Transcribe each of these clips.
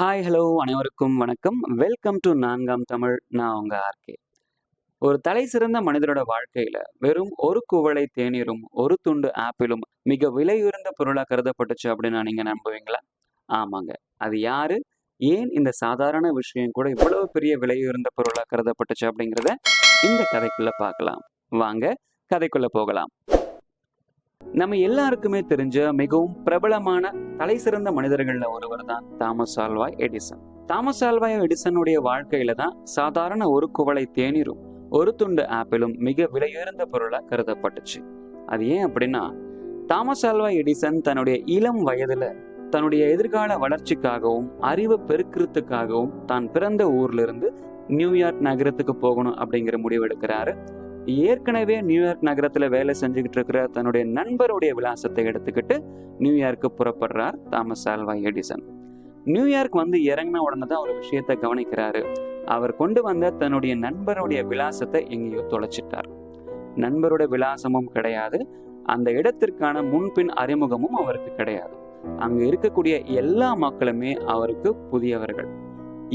Hi hello அனைவருக்கும் வணக்கம். Welcome to நான்காம் தமிழ். நான் உங்க ஆர்கே ஒரு தலை சிறந்த மனிதரோட வாழ்க்கையில வெறும் ஒரு குவளை தேநீரும் ஒரு துண்டு ஆப்பிளும் மிக விலையுயர்ந்த பொருளா கருதப்பட்டுச்சு அப்படின்னு நீங்க நம்புவீங்களா? ஆமாங்க. அது யாரு? ஏன் இந்த சாதாரண விஷயம் கூட இவ்வளவு பெரிய விலையுயர்ந்த பொருளா கருதப்பட்டுச்சு அப்படிங்கிறத இந்த கதைக்குள்ள பார்க்கலாம். வாங்க கதைக்குள்ள போகலாம். நம்ம எல்லாருக்குமே தெரிஞ்ச மிகவும் பிரபலமான தலை சிறந்த மனிதர்கள்ல ஒருவர் தான் Thomas Alva Edison. Thomas Alva எடிசனுடைய வாழ்க்கையில தான் சாதாரண ஒரு குவளை தேநீரும் ஒரு துண்டு ஆப்பிளும் மிக விலையுயர்ந்த பொருளா கருதப்பட்டுச்சு. அது ஏன் அப்படின்னா தாமஸ் ஆல்வாய் எடிசன் தன்னுடைய இளம் வயதுல தன்னுடைய எதிர்கால வளர்ச்சிக்காகவும் அறிவு பெருக்கிறதுக்காகவும் தான் பிறந்த ஊர்ல இருந்து நியூயார்க் நகரத்துக்கு போகணும் அப்படிங்கிற முடிவு எடுக்கிறாரு. ஏற்கனவே நியூயார்க் நகரத்துல வேலை செஞ்சுக்கிட்டு இருக்கிற தன்னுடைய நண்பருடைய விலாசத்தை எடுத்துக்கிட்டு நியூயார்க்கு புறப்படுறார் Thomas Alva Edison. New York வந்து இறங்கின உடனே தான் ஒரு விஷயத்தை கவனிக்கிறாரு. அவர் கொண்டு வந்த தன்னுடைய நண்பருடைய விலாசத்தை எங்கேயோ தொலைச்சிட்டார். நண்பருடைய விலாசமும் கிடையாது. அந்த இடத்திற்கான முன்பின் அறிமுகமும் அவருக்கு கிடையாது. அங்க இருக்கக்கூடிய எல்லா மக்களுமே அவருக்கு புதியவர்கள்.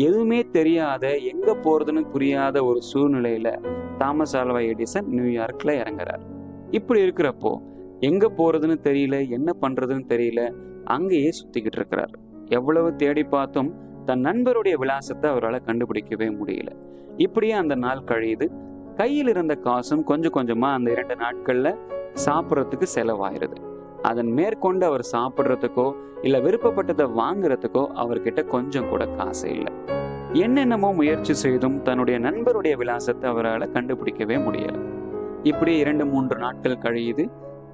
எதுவுமே தெரியாத எங்க போறதுன்னு புரியாத ஒரு சூழ்நிலையில தாமஸ் ஆல்வா எடிசன் நியூயார்க்ல இறங்குறார். இப்படி இருக்கிறப்போ எங்க போறதுன்னு தெரியல என்ன பண்றதுன்னு தெரியல அங்கேயே சுத்திக்கிட்டு இருக்கிறார். எவ்வளவு தேடி பார்த்தும் தன் நண்பருடைய விலாசத்தை அவரால் கண்டுபிடிக்கவே முடியல. இப்படியே அந்த நாள் கழியுது. கையில் இருந்த காசும் கொஞ்சம் கொஞ்சமாக அந்த இரண்டு நாட்களில் சாப்பிட்றதுக்கு செலவாயிருது. அதன் மேற்கொண்டு அவர் சாப்பிட்றதுக்கோ இல்ல விருப்பப்பட்டதை வாங்குறதுக்கோ அவர்கிட்ட கொஞ்சம் கூட காசு இல்லை. என்னென்னமோ முயற்சி செய்தும் தன்னுடைய நண்பருடைய விலாசத்தை அவரால் கண்டுபிடிக்கவே முடியல. இப்படி இரண்டு மூன்று நாட்கள் கழியுது.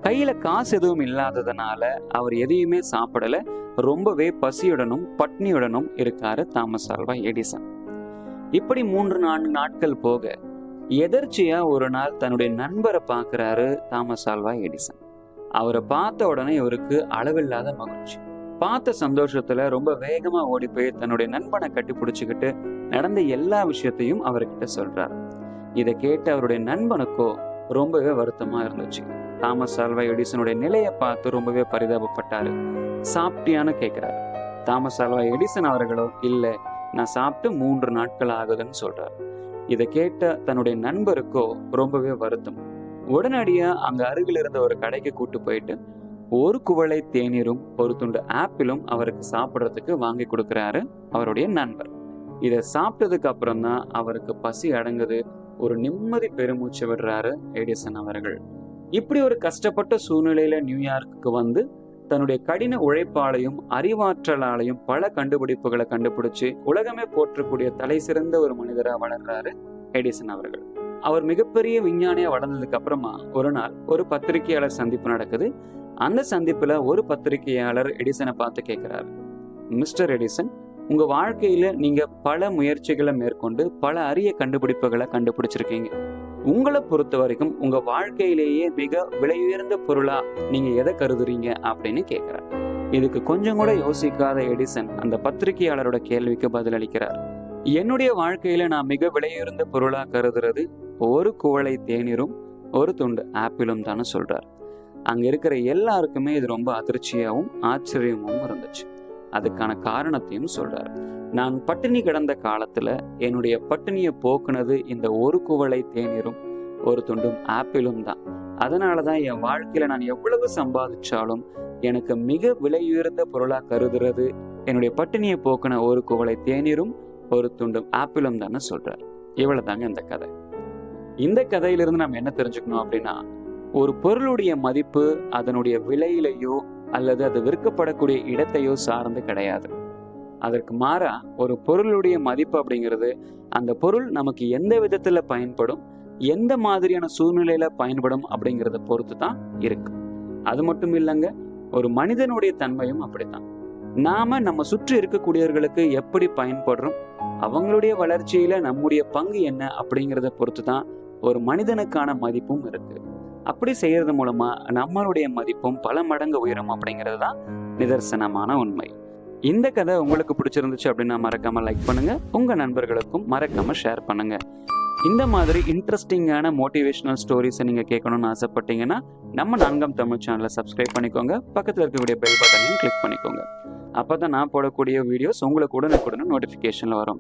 கையில காசு எதுவும் இல்லாததுனால அவர் எதையுமே சாப்பிடல. ரொம்பவே பசியுடனும் பட்னியுடனும் இருக்காரு தாமஸ் ஆல்வா எடிசன். இப்படி மூன்று நான்கு நாட்கள் போக எதர்ச்சியா ஒரு நாள் தன்னுடைய நண்பரை பார்க்கிறாரு தாமஸ் ஆல்வா எடிசன். அவரை பார்த்த உடனே இவருக்கு அளவில்லாத மகிழ்ச்சி. பார்த்த சந்தோஷத்துல ரொம்ப வேகமா ஓடி போய் தன்னுடைய நண்பனை கட்டி பிடிச்சுக்கிட்டு நடந்த எல்லா விஷயத்தையும் அவர்கிட்ட சொல்றாரு. இதை கேட்டு அவருடைய நண்பனுக்கோ ரொம்பவே வருத்தமா இருந்துச்சு. தாமஸ் ஆல்வா எடிசனுடைய நிலையை பார்த்து ரொம்பவே பரிதாபப்பட்டாரு. சாப்பிட்டியான்னு கேட்கிறாரு தாமஸ் ஆல்வா எடிசன் அவர்களோ இல்ல நான் சாப்பிட்டு மூன்று நாட்கள் ஆகுதுன்னு சொல்றாரு. இதை கேட்ட தன்னுடைய நண்பருக்கோ ரொம்பவே வருத்தம். உடனடியா அங்க அருகில் இருந்த ஒரு கடைக்கு கூட்டு போயிட்டு ஒரு குவளை தேநீரும் ஒரு துண்டு ஆப்பிளும் அவருக்கு சாப்பிட்றதுக்கு வாங்கி கொடுக்குறாரு அவருடைய நண்பர். இதை சாப்பிட்டதுக்கு அப்புறம் தான் அவருக்கு பசி அடங்குது ஒரு நிம்மதி பெருமூச்சு விடுறாரு எடிசன் அவர்கள். இப்படி ஒரு கஷ்டப்பட்ட சூழ்நிலையில நியூயார்க்கு வந்து தன்னுடைய கடின உழைப்பாலையும் அறிவாற்றலாலையும் பல கண்டுபிடிப்புகளை கண்டுபிடிச்சு உலகமே போற்றக்கூடிய தலை சிறந்த ஒரு மனிதரா வளர்றாரு எடிசன் அவர்கள். அவர் மிகப்பெரிய விஞ்ஞானியா வளர்ந்ததுக்கு அப்புறமா ஒரு நாள் ஒரு பத்திரிகையாளர் சந்திப்பு நடக்குது. அந்த சந்திப்புல ஒரு பத்திரிகையாளர் எடிசனை பார்த்து கேட்கிறாரு மிஸ்டர் எடிசன் உங்க வாழ்க்கையில நீங்க பல முயற்சிகளை மேற்கொண்டு பல அரிய கண்டுபிடிப்புகளை கண்டுபிடிச்சிருக்கீங்க. உங்களை பொறுத்த வரைக்கும் உங்க வாழ்க்கையிலேயே மிக விலையுயர்ந்த பொருளா நீங்க எதை கருதுறீங்க அப்படின்னு கேட்கிறார் இதுக்கு கொஞ்சம் கூட யோசிக்காத எடிசன் அந்த பத்திரிகையாளரோட கேள்விக்கு பதிலளிக்கிறார். என்னுடைய வாழ்க்கையில நான் மிக விலையுயர்ந்த பொருளா கருதுறது ஒரு குவளை தேநீரும் ஒரு துண்டு ஆப்பிளும் தானே சொல்றார். அங்க இருக்கிற எல்லாருக்குமே இது ரொம்ப அதிர்ச்சியாகவும் ஆச்சரியமாகவும் இருந்துச்சு. அதுக்கான காரணத்தையும் சொல்றாரு. நான் பட்டினி கிடந்த காலத்துல என்னுடைய பட்டினியை போக்குனது இந்த ஒரு குவளை தேநீரும் ஒரு துண்டும் ஆப்பிளும் தான். அதனாலதான் என் வாழ்க்கையில நான் எவ்வளவு சம்பாதிச்சாலும் எனக்கு மிக விலையுயர்ந்த பொருளா கருதுறது என்னுடைய பட்டினியை போக்குன ஒரு குவளை தேநீரும் ஒரு துண்டும் ஆப்பிளும் தானே சொல்றாரு. இவ்வளவு தாங்க இந்த கதை. இந்த கதையிலிருந்து நம்ம என்ன தெரிஞ்சுக்கணும் அப்படின்னா ஒரு பொருளுடைய மதிப்பு அதனுடைய விலையிலையோ அல்லது அது விற்கப்படக்கூடிய இடத்தையோ சார்ந்து கிடையாது. அதற்கு மாறா ஒரு பொருளுடைய மதிப்பு அப்படிங்கிறது அந்த பொருள் நமக்கு எந்த விதத்துல பயன்படும் எந்த மாதிரியான சூழ்நிலையில பயன்படும் அப்படிங்கிறத பொறுத்து தான் இருக்கு. அது மட்டும் இல்லைங்க ஒரு மனிதனுடைய தன்மையும் அப்படித்தான். நாம நம்ம சுற்றி இருக்கக்கூடியவர்களுக்கு எப்படி பயன்படுறோம் அவங்களுடைய வளர்ச்சியில நம்முடைய பங்கு என்ன அப்படிங்கிறத பொறுத்து தான் ஒரு மனிதனுக்கான மதிப்பும் இருக்கு. அப்படி செய்யறது மூலமா நம்மளுடைய மதிப்பும் பல மடங்கு உயரும் அப்படிங்கிறது தான் நிதர்சனமான உண்மை. இந்த கதை உங்களுக்கு பிடிச்சிருந்துச்சு அப்படின்னா மறக்காம லைக் பண்ணுங்க. உங்க நண்பர்களுக்கும் மறக்காம ஷேர் பண்ணுங்க. இந்த மாதிரி இன்ட்ரெஸ்டிங்கான மோட்டிவேஷனல் ஸ்டோரிஸை நீங்கள் கேட்கணும்னு ஆசைப்பட்டீங்கன்னா நம்ம நான்காம் தமிழ் சேனலை சப்ஸ்கிரைப் பண்ணிக்கோங்க. பக்கத்தில் இருக்கக்கூடிய பெல் பட்டனையும் கிளிக் பண்ணிக்கோங்க. அப்போ தான் நான் போடக்கூடிய வீடியோஸ் உங்களுக்கு உடனுக்குடனே நோட்டிஃபிகேஷனில் வரும்.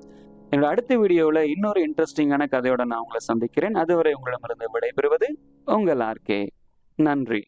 என்னோட அடுத்த வீடியோவில் இன்னொரு இன்ட்ரெஸ்டிங்கான கதையோட நான் உங்களை சந்திக்கிறேன். அதுவரை உங்களிடமிருந்து விடைபெறுவது உங்கள் ஆர்கே நன்றி.